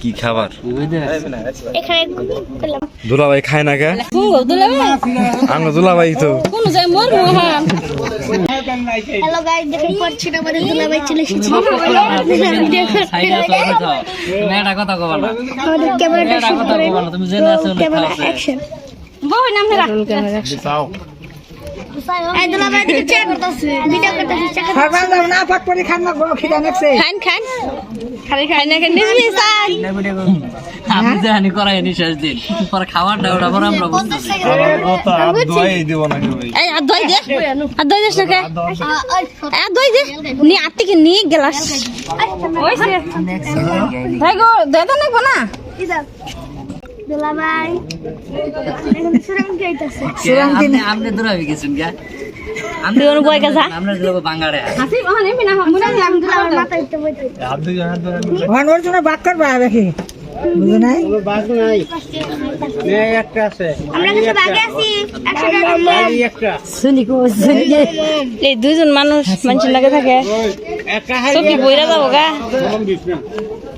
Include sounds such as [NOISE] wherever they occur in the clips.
কি খাবার? দুলাভাই খায় না কে? আমরা দুলাভাই? তো। যাই হ্যালো গাইস দেখেন না আমাদের দুলাভাই চলে এসেছে। মেয়েটা কথা কবা না। আমাদের ক্যামেরাটা শুট করে কবা না। তুমি জেনে আছো না ক্যামেরা অ্যাকশন বই নাম না খাবারটা ওটা পরে আমরা বুঝতেছি এই আর দই দে। আর দই দেশ না কে আর দই দে। নি আত্তি কি নি গেলাস। না? দুলাভাই এখন সুরঙ্গ গাইতেছে আপনি আপনি দূরাবি গেছেন গা তুই অনু বই কাজা আমরা দিল বাঙাড়ে হাসি ওখানে এমনি না আমি দুলাভাই মাথা উঠতে বইতে ভানোর জন্য বাক করবা দেখি। বুঝে নাই? আমরা কিছু বাকি আছি একসাথে শুনি কো শুনি এই দুইজন মানুষ মানুষের লাগে থাকে। বইরা যাব গা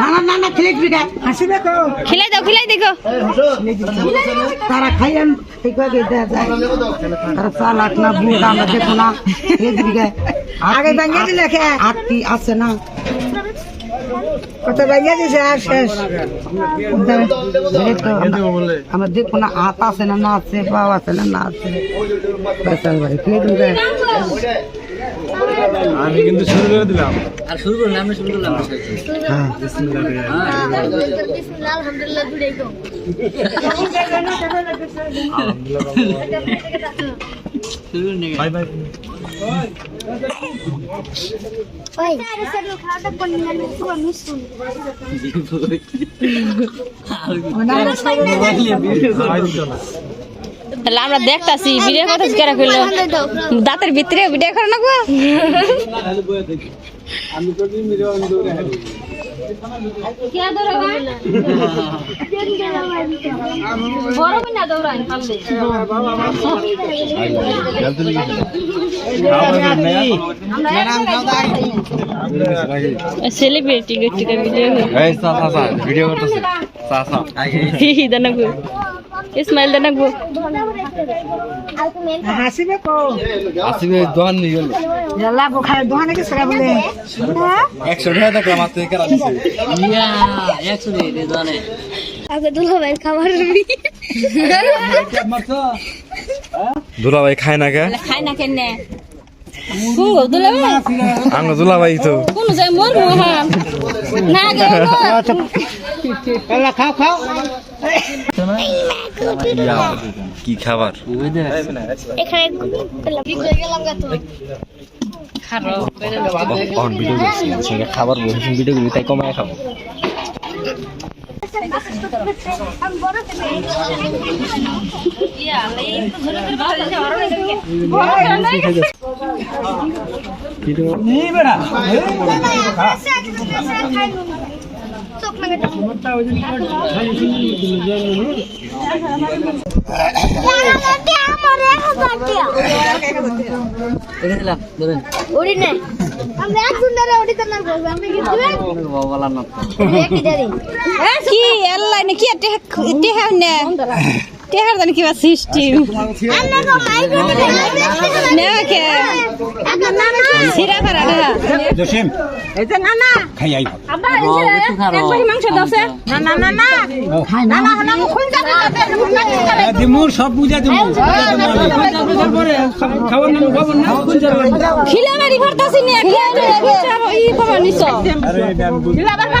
না না না না খেলে বিঘা হাসিবে কো খিলাই দাও খিলাই দেখো। তারা খাইয়েন এই কয়ে দেয়া যায়। তারা চালাক না বুড় আমরা দেখো না। এক বিঘা আগে ভাঙিয়ে দিলে খে আটটি আছে না? কত ভাঙিয়ে দিছে? আর শেষ। আমরা দেখো না হাত আছে না না আছে পাও আছে না না আছে। খেয়ে দিবে আমি কিন্তু শুরু করে দিলাম। আর শুরু করলাম আমরা শুরু করলাম। আলহামদুলিল্লাহ। তাহলে আমরা দেখতাছি ভিডিও কথা কেরা কইলো দাঁতের ভিতরে ভিডিও করে না গো। সেলিব্রিটি গটিকা ভিডিও এই সা সা সা ভিডিও করতেছে। সা সা হি ইসমাইল দানাগো হাসিবে কো? আসিবে দোকান নিয়ে গেল। জাল্লা বোখায় দোকানে কি সেরা বলে। একশো টাকা টাকা মাত্র কেরা দিছে ইয়া একশো রে রে জানে আগে দুলাভাই খাবার দুলাভাই খায় না কে? খাই না কেনে আমরা তো। মোর না গে খাও খাও। কি খাবার? এখানে সঙ্গে খাবার বলছি ভিডিও করি তাই কমায় খাব। বড়। [LAUGHS] কি এল দাঁড়ি কি আল্লাহ নে কি তে তে নে তে হার জানি কিবা সিস্টেম আমরা তো মাই না কে আপনার নাম সিরা করা না এই যে না না আব্বা একটু খারাপ একবারই মাংস দাওছে না না না না না না না খুল যাবে দিমুর সব বুঝা দিমু খাবার নাম খবর না খিলা মারি ভরতাছি নে। খিলা ই খবর নিছ খিলা বার না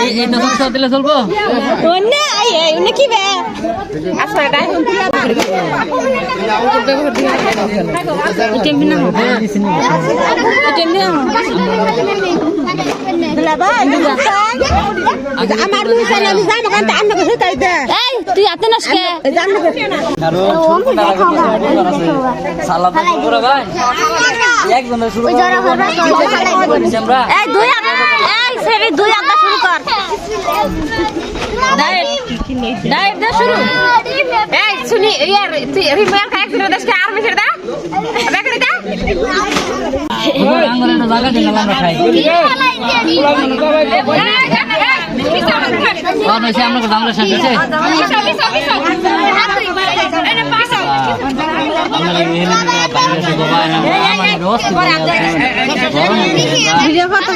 এই- এইটা সস্তা দিলে চলবো? অন্য আই আই কি বে? আচ্ছা গাই টেম্পি না টেম্পি না আমার আমি জানো আন্ন কাছে তাই আতে করছি আমরা এই দুই এই সেবি দুই আদা শুরু কর ডাইরেক্ট ডাইরেক্ট দে শুরু এই শুনি ইয়ার তুই রিমার খাই শুরু দেশকে আর মিশে দা বেকড়ি দা আঙ্গুরে জায়গা দিলাম আমরা খাই আর নইছে আমরা দামরা শেষ হয়েছে ভিডিও করতে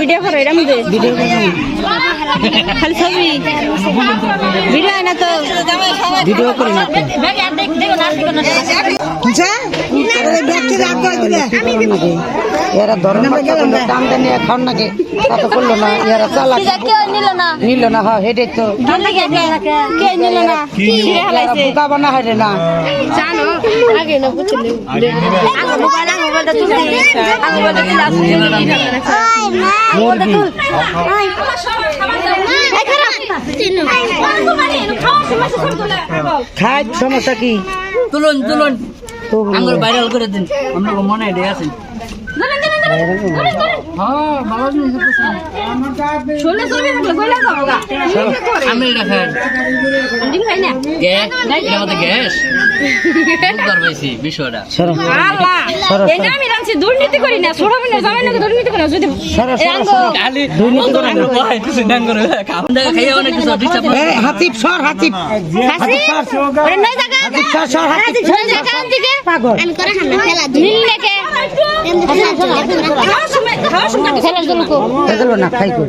ভিডিও করো এরম দে ভিডিও খালি ছবি ভিডিও না তো ভিডিও করি না এরা দেন খান নাকি তা তো করল না এরা চালাক নিল না নিল না হ্যাঁ হেডে তো কে নিল না। ছিঁড়ে হালাইছে বোকা বানা হারে না। জানো আগে না বুঝলি আগে মোবাইল আগে মোবাইলটা তুলতে আগে মোবাইলটা তুলে আসলে মুরগি খাই সমস্যা কি? তুলুন তুলুন। আঙ্গুর ভাইরাল করে দিন। আমরা মনে আইডিয়া আছে আমি গ্যাস বুঝতে পারছি বিষয়টা। সরো। সরো আমি রাঁধছি দুর্নীতি করি না ছোট মিনে জামাই না দুর্নীতি করি না? যদি সরো এই সরো আঙ্গো সরো। খালি আঙ্গুর ভাই কিছু খাইয়া অনেক কিছু ডিস্টার্ব এই হাতিব সর হাতিব হাসি ওরে নয় জায়গা হাতিব সর সর হাতিব নয় জায়গা দিকে পাগল। আমি করে খানা ফেলা দিই। নীল লেকে খাওয়ার সময় খাওয়ার সময় ফেলার জন্য না খাই কই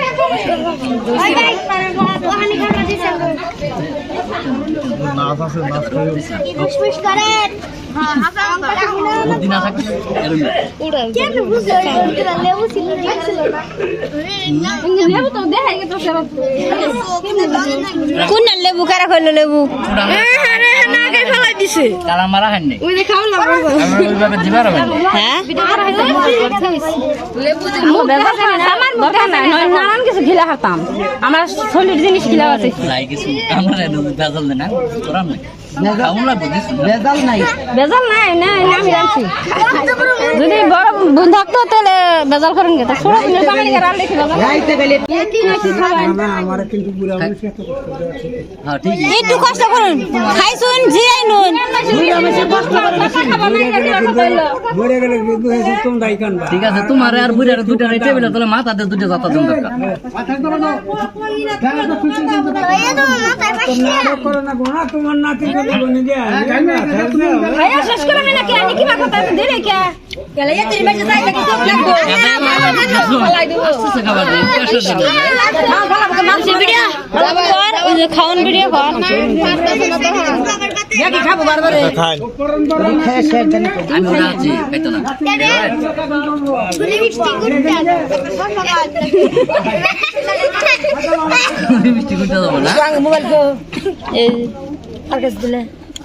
খাবার খাবার ফুসফুস করেন বুদ্ধি না থাকলে এরকম না। কেন বুঝো লেবু ছিল ছিল লেবু তারা মারা নাই আমরা ওইভাবে দিবার হবে হ্যাঁ? আমার নয় নানান কিছু আমার শরীর জিনিস আছে। লাই কিছু আমরা না। বেজাল নাই। বেজাল নাই। না না আমি রাখছি যদি বড় বোন থাকতো তাহলে বেজাল করেন গে তা ছোট বোনের। হ্যাঁ একটু কষ্ট করুন খাইছুন জিয়াই নুন ঠিক আছে তোমার আর বুড়ার দুইটা টেবিলে তাহলে মাথাতে দুইটা জাতা দেন দরকার তোমার নাতি যদি বনে যায় শেষ করে নাকি আমি কি কথা দিলে কে গেলে এ তিন বাজে যাই নাকি সব লাগবো আস্তে খাবার দিন কষ্ট দিন ভিডিও কর ওই যে খাওন ভিডিও কর খাব বারবার খায় শেষ জানি তো। আমি ওরা আছি খাইতো না মিষ্টি করতে যাব না মোবাইল কো এই আর কাছে দিলে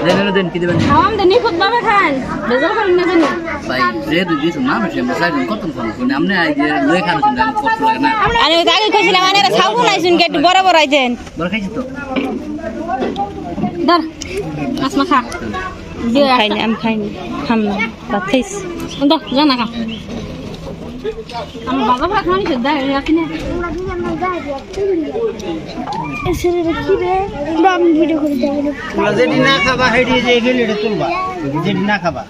দেন দেন, দেন কি দেবেন খাওয়াম দে নিখুঁত ভাবে খান বেজাল করেন না জানি ভাই যেহেতু দিয়েছেন না বেশি আমরা সাইড কত ফোন শুনে আপনি এই যে লয়ে খান শুনে আমার কষ্ট লাগে না আমি ওই আগে কইছিলাম মানে খাব না শুন একটু বড় বড় আইতেন বড় খাইছি তো ধর আসমা খা খাইনি আমি খাইনি খাম না ভাত খাইছি দাও যা না খা আমার বাবা ভাত খাওয়ানি শুদ্ধ রাখি না ভিডিও করে যেটি না খাবা সেটি যে গেলে তুলবা যেটি না খাবা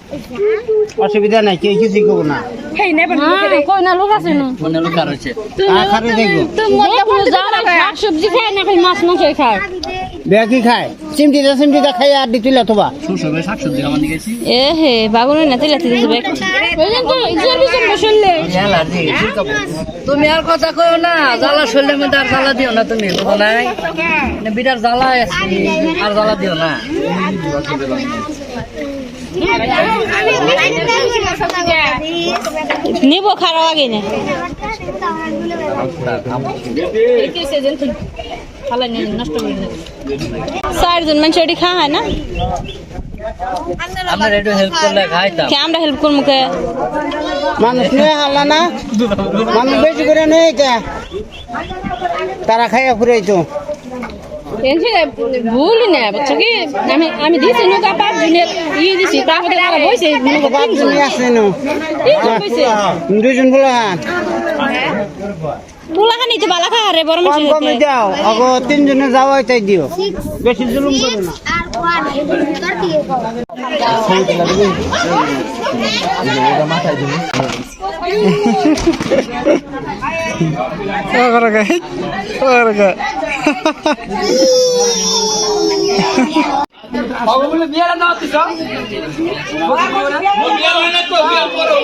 অসুবিধা নাই কেউ কিছু করব না হ্যাঁ, কই না লোক আছে না মনে লোক আর হচ্ছে আখারে দেখব শাক সবজি খায় না মাছ মাংস খায় বেয়া কি খায়? চিমটিটা চিমটিটা খাই আর তোবা এ হে বাগুনে না। তুমি আর কথা কইও না জ্বালা শরীরের মধ্যে আর জ্বালা দিও না তুমি বুঝো নাই? বিরাট জ্বালা আছে আর জ্বালা দিও না। নিব খারাপ আগে না। চারজন মানুষ ওটি খাওয়া হয় না? আপনার একটু হেল্প করলে খাইতাম। কে আমরা হেল্প করব কে? মানুষ নিয়ে হারলা না? মানুষ বেশি করে নেই কে? তারা খাইয়া ফুরাইতো। ভুলি না বুঝছ কি? আমি আমি দিছি নৌকা পাঁচ জনের ইয়ে দিছি তারপরে তারা বইছে নৌকা তিনজন। বাথরুমে আছে নো? দুজন বলে হান বুলাখানি তো বালাখা রে বড় কম কমে দাও আগো তিনজনে যাওয়া তাই দিও। বেশি জুলুম করো না। বিয়ার না তুই বিয়ার না তো বিয়ার করো